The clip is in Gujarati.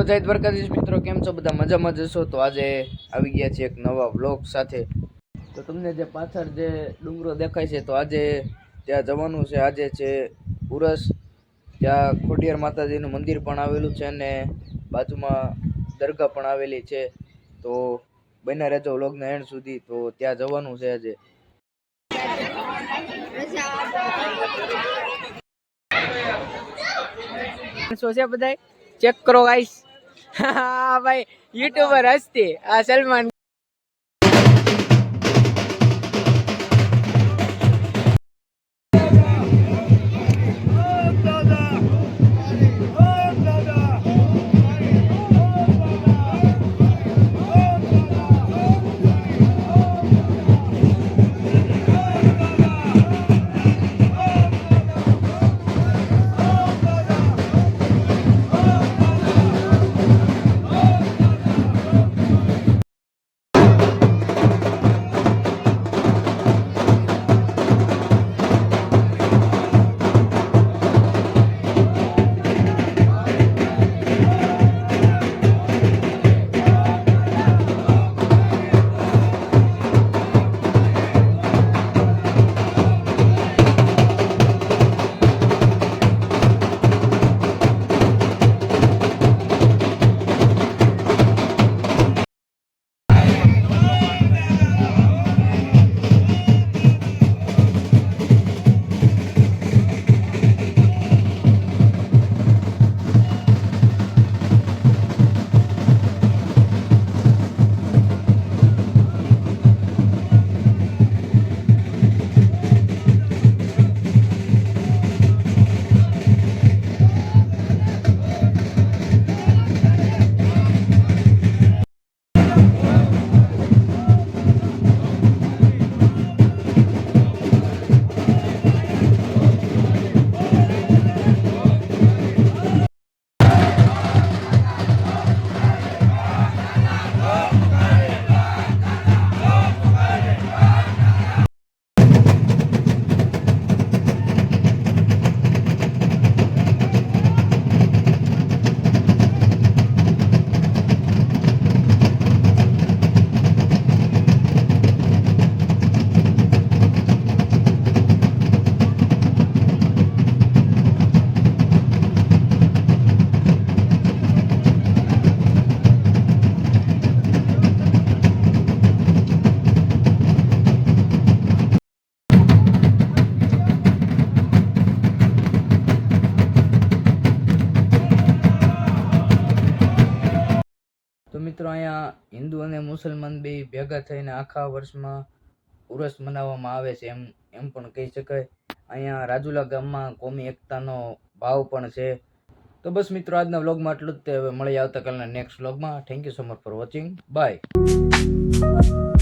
જય દ્વારકાધીશ મિત્રો, કેમ છો? બધા મજામાં જશો તો આજે આવી ગયા છે એક નવા વ્લોગ સાથે. તો તમને જે પાછળ જે ડુંગરો દેખાય છે, તો આજે ત્યાં જવાનું છે. આજે છે ઉરસ. ત્યાં ખોડિયાર માતાજીનું મંદિર પણ આવેલું છે અને બાજુમાં દરગાહ પણ આવેલી છે. તો બને રહેજો વ્લોગના એન્ડ સુધી. તો ત્યાં જવાનું છે આજે. શું છે બધાય? ચેક કરો ગાઈસ હા ભાઈ યુટ્યુબર હસ્તી આ સલમાન મિત્રો, અહીંયા હિન્દુ અને મુસલમાન બે ભેગા થઈને આખા વર્ષમાં ઉરસ મનાવવામાં આવે છે એમ એમ પણ કહી શકાય. અહીંયા રાજુલા ગામમાં કોમી એકતાનો ભાવ પણ છે. તો બસ મિત્રો, આજના વ્લોગમાં આટલું જ. તે હવે મળી આવતા કાલના નેક્સ્ટ વ્લોગમાં. Thank you so much for watching bye